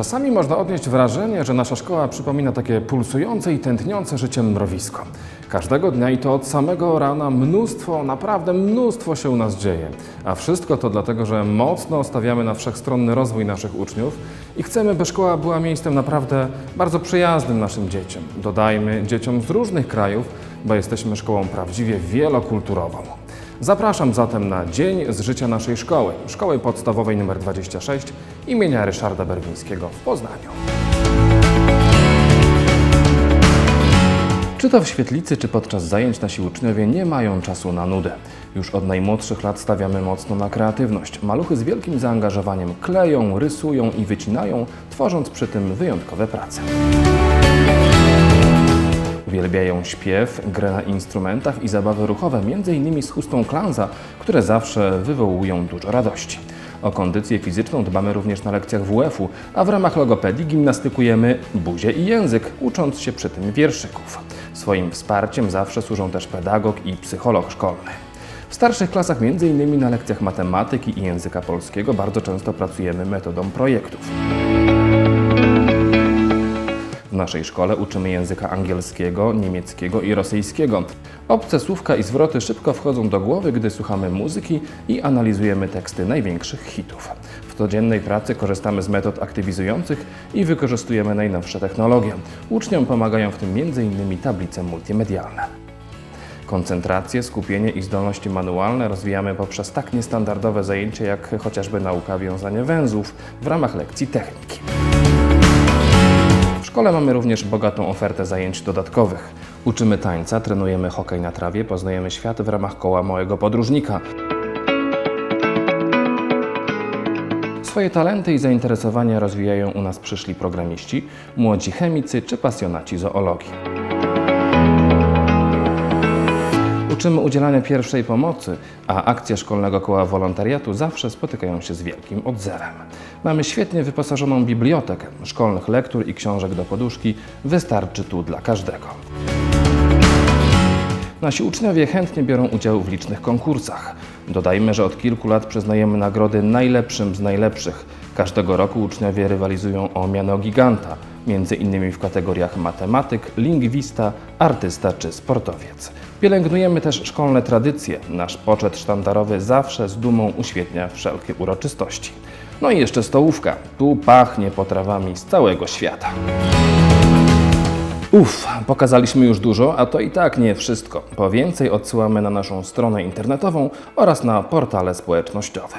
Czasami można odnieść wrażenie, że nasza szkoła przypomina takie pulsujące i tętniące życiem mrowisko. Każdego dnia i to od samego rana mnóstwo, naprawdę mnóstwo się u nas dzieje. A wszystko to dlatego, że mocno stawiamy na wszechstronny rozwój naszych uczniów i chcemy, by szkoła była miejscem naprawdę bardzo przyjaznym naszym dzieciom. Dodajmy dzieciom z różnych krajów, bo jesteśmy szkołą prawdziwie wielokulturową. Zapraszam zatem na dzień z życia naszej szkoły, Szkoły Podstawowej nr 26 imienia Ryszarda Berwińskiego w Poznaniu. Czy to w świetlicy, czy podczas zajęć nasi uczniowie nie mają czasu na nudę. Już od najmłodszych lat stawiamy mocno na kreatywność. Maluchy z wielkim zaangażowaniem kleją, rysują i wycinają, tworząc przy tym wyjątkowe prace. Uwielbiają śpiew, grę na instrumentach i zabawy ruchowe, m.in. z chustą klanza, które zawsze wywołują dużo radości. O kondycję fizyczną dbamy również na lekcjach WF-u, a w ramach logopedii gimnastykujemy buzię i język, ucząc się przy tym wierszyków. Swoim wsparciem zawsze służą też pedagog i psycholog szkolny. W starszych klasach, m.in. na lekcjach matematyki i języka polskiego, bardzo często pracujemy metodą projektów. Naszej szkole uczymy języka angielskiego, niemieckiego i rosyjskiego. Obce słówka i zwroty szybko wchodzą do głowy, gdy słuchamy muzyki i analizujemy teksty największych hitów. W codziennej pracy korzystamy z metod aktywizujących i wykorzystujemy najnowsze technologie. Uczniom pomagają w tym m.in. tablice multimedialne. Koncentrację, skupienie i zdolności manualne rozwijamy poprzez tak niestandardowe zajęcia jak chociażby nauka wiązania węzłów w ramach lekcji techniki. Szkole mamy również bogatą ofertę zajęć dodatkowych. Uczymy tańca, trenujemy hokej na trawie, poznajemy świat w ramach koła małego podróżnika. Swoje talenty i zainteresowania rozwijają u nas przyszli programiści, młodzi chemicy czy pasjonaci zoologii. Uczymy udzielania pierwszej pomocy, a akcje Szkolnego Koła Wolontariatu zawsze spotykają się z wielkim odzewem. Mamy świetnie wyposażoną bibliotekę, szkolnych lektur i książek do poduszki wystarczy tu dla każdego. Nasi uczniowie chętnie biorą udział w licznych konkursach. Dodajmy, że od kilku lat przyznajemy nagrody najlepszym z najlepszych. Każdego roku uczniowie rywalizują o miano giganta, między innymi w kategoriach matematyk, lingwista, artysta czy sportowiec. Pielęgnujemy też szkolne tradycje. Nasz poczet sztandarowy zawsze z dumą uświetnia wszelkie uroczystości. No i jeszcze stołówka. Tu pachnie potrawami z całego świata. Uff, pokazaliśmy już dużo, a to i tak nie wszystko. Po więcej odsyłamy na naszą stronę internetową oraz na portale społecznościowe.